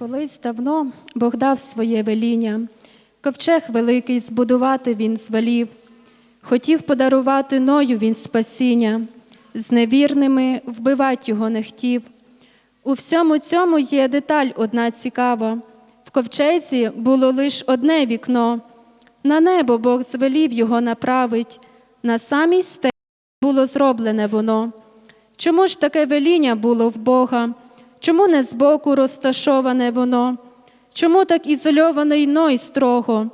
Колись давно Бог дав своє веління, ковчег великий збудувати він звелів, хотів подарувати ною він спасіння, з невірними вбивать його не хотів. У всьому цьому є деталь одна цікава. В ковчезі було лиш одне вікно. На небо Бог звелів його направить, на самій стелі було зроблене воно. Чому ж таке веління було в Бога? Чому не збоку розташоване воно? Чому так ізольоване й строго?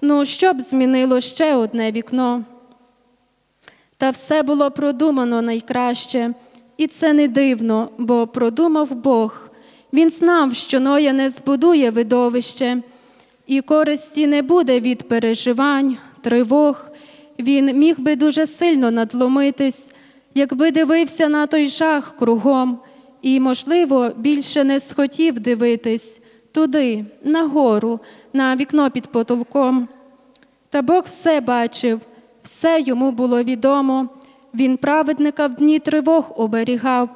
Ну, що б змінило ще одне вікно? Та все було продумано найкраще, і це не дивно, бо продумав Бог. Він знав, що Ноя не збудує видовище, і користі не буде від переживань, тривог. Він міг би дуже сильно надломитись, якби дивився на той жах кругом, і, можливо, більше не схотів дивитись туди, нагору, на вікно під потолком. Та Бог все бачив, все йому було відомо. Він праведника в дні тривог оберігав,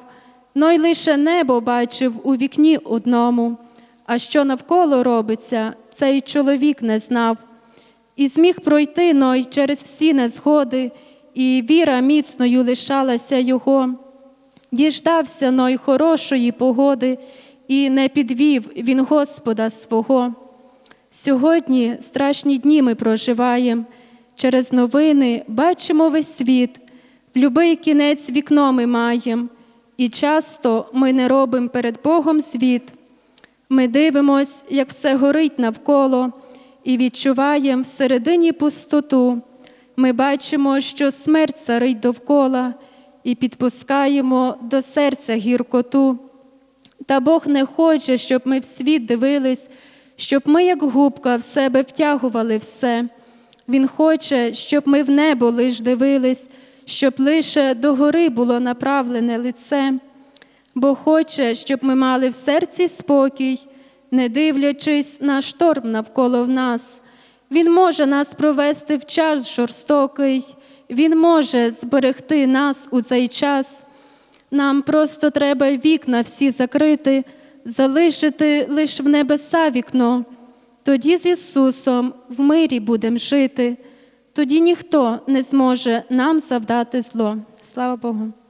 но й лише небо бачив у вікні одному. А що навколо робиться, цей чоловік не знав. І зміг пройти Ной через всі незгоди, і віра міцною лишалася його. Діждався Ной хорошої погоди, і не підвів він Господа свого. Сьогодні страшні дні ми проживаємо. Через новини бачимо весь світ, в любий кінець вікно ми маємо, і часто ми не робимо перед Богом світ. Ми дивимось, як все горить навколо, і відчуваємо всередині пустоту. Ми бачимо, що смерть царить довкола, і підпускаємо до серця гіркоту. Та Бог не хоче, щоб ми в світ дивились, щоб ми, як губка, в себе втягували все. Він хоче, щоб ми в небо лиш дивились, щоб лише до гори було направлене лице, бо хоче, щоб ми мали в серці спокій, не дивлячись на шторм навколо в нас. Він може нас провести в час жорстокий, Він може зберегти нас у цей час. Нам просто треба вікна всі закрити, залишити лише в небеса вікно. Тоді з Ісусом в мирі будемо жити, тоді ніхто не зможе нам завдати зло. Слава Богу.